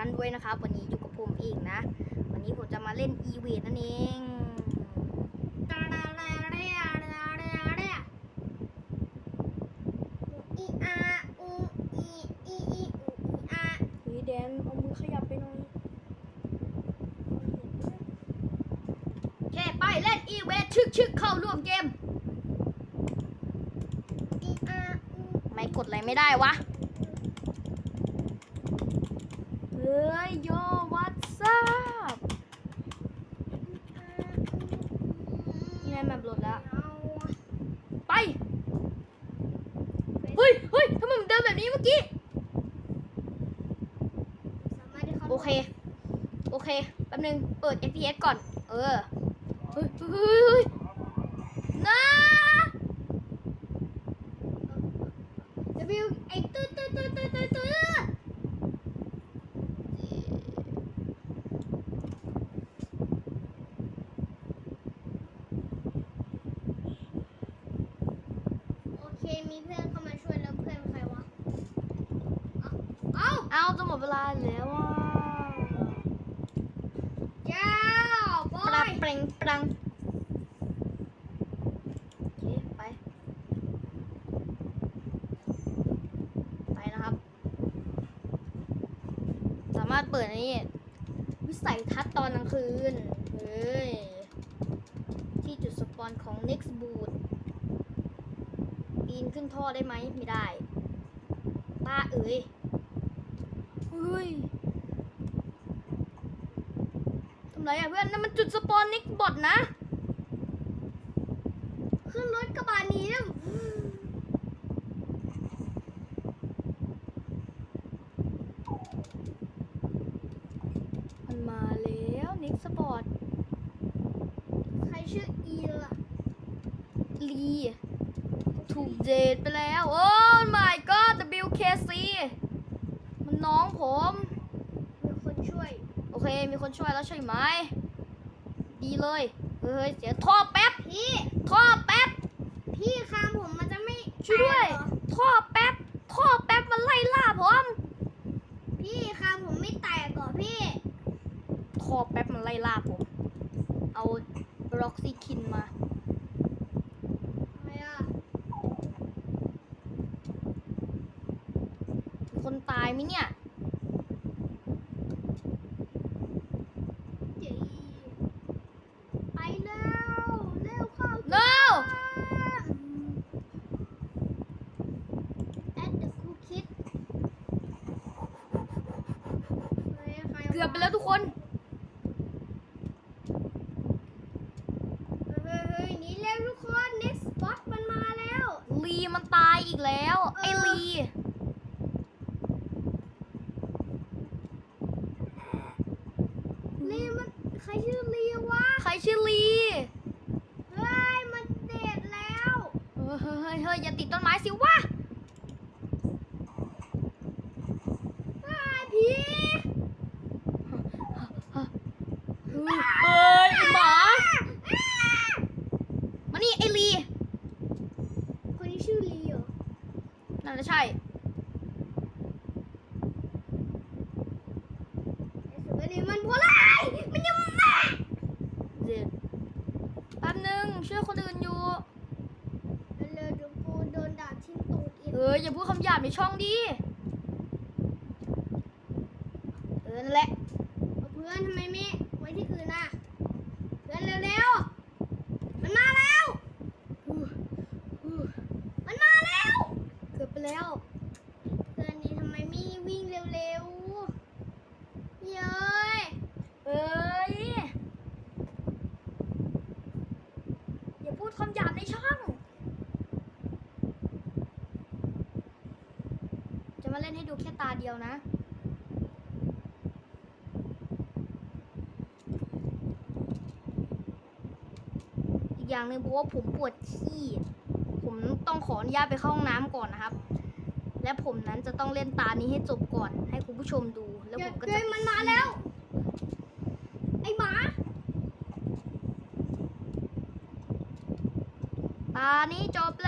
ท่านด้วยนะครับ วันนี้อยู่กับผมเองนะ วันนี้ผมจะมาเล่นอีเวนนั่นเองอีอาอูอีอีอีอูอีอาเฮ้ยแดนเอามือขยับไปหน่อยแค่ไปเล่นอีเวนชึกชึกเข้าร่วมเกมอีอาอูไม่กดอะไรไม่ได้วะ เฮ้ยโยวัตซับนี่ไงแมปโหลดแล้ว ไป เฮ้ยเฮ้ยทำไมมัน เดินแบบนี้เมื่อกี้โอเค โอเค แป๊บนึง เปิด FPS ก่อน เออ เฮ้ยเฮ้ยเฮ้ยนะวิวไอ้ตื้อตื้อตื้อตื้อตื้อเค มีเพื่อนเข้ามาช่วยแล้วเพื่อนใครวะ เอ้า เอาจะหม ดเวลาแล้วอะเจ้าบอรัยงเปร่งปรังโอเคไป ไปนะครับ สามารถเปิดอันนี้ วิสัยทัศน์ตอนกลางคืน เฮ้ย ที่จุดสปอนของ Next Boot ปีนขึ้นท่อได้ไหม ไม่ได้ ป้าเอ๋ย เฮ้ยทำไรอะเพื่อนนั่นมันจุดสปอนนิกบอทนะ ขึ้นรถกระบะนี้แล้วมันมาแล้วนิกสปอร์ตใครชื่ออีล่ะลีถูกเจดไปแล้ว โอ้ my god WKC นน้องผม มีคนช่วย โอเค มีคนช่วยแล้วใช่ไหม ดีเลย เฮ้ย เสียท่อแป๊บ พี่ ท่อแป๊บ พี่คามผมมันจะไม่ช่วยด้วยแตกเหรอท่อแป๊บ ท่อแป๊บมันไล่ล่าผม พี่คามผมไม่แตกเหรอพี่ ท่อแป๊บมันไล่ล่าผม เอาบล็อกซี่คินมา ทำไมอะ มี คนตายไหมเนี่ยเจ๋ไปแล้วเร็วเข้า no แอดเดอะคูคิดเกือบไปแล้วทุกคน เฮ้ยเฮ้ยหนีเร็วทุกคน next spot มันมาแล้ว ลีมันตายอีกแล้ว ไอ้ลีลีมัน ใครชื่อลีวะ ใครชื่อลี เฮ้ย มันเด็ดแล้ว เฮ้ย เฮ้ยเฮ้ยเฮ้ยอย่าติดต้นไม้สิวะเฮ้ยพี่เฮ้ยเฮ้ยไอ้หมา มานี่ไอ้ลี คนนี้ชื่อลีเหรอ น่าจะใช่ ไอ้สุดนี้มันโพลายมันยังมา เด็ดแป๊บนึงช่วยคนอื่นอยู่ เร็วๆเดี๋ยวกูโดนด่าทิ้งตูด อย่าพูดคำหยาบในช่องดิ เออนั่นแหละ เอาเพื่อนทำไมไม่ไว้ที่อื่นน่ะ เพื่อนเร็วๆ มันมาแล้ว มันมาแล้ว เกือบไปแล้ว เพื่อนนี่ทำไมไม่วิ่งเร็วๆเย้ย เอ้ย อย่าพูดคำหยาบในช่อง จะ มาเล่นให้ดูแค่ตาเดียวนะ อีกอย่างหนึ่งเพราะว่าผมปวดขี้ ผมต้องขออนุญาตไปเข้าห้องน้ำก่อนนะครับ และผมนั้นจะต้องเล่นตานี้ให้จบก่อน ให้คุณผู้ชมดู แล้วผมก็เย้จะยมันมาแล้ว ไอ้หมาตานี้จบแล้ว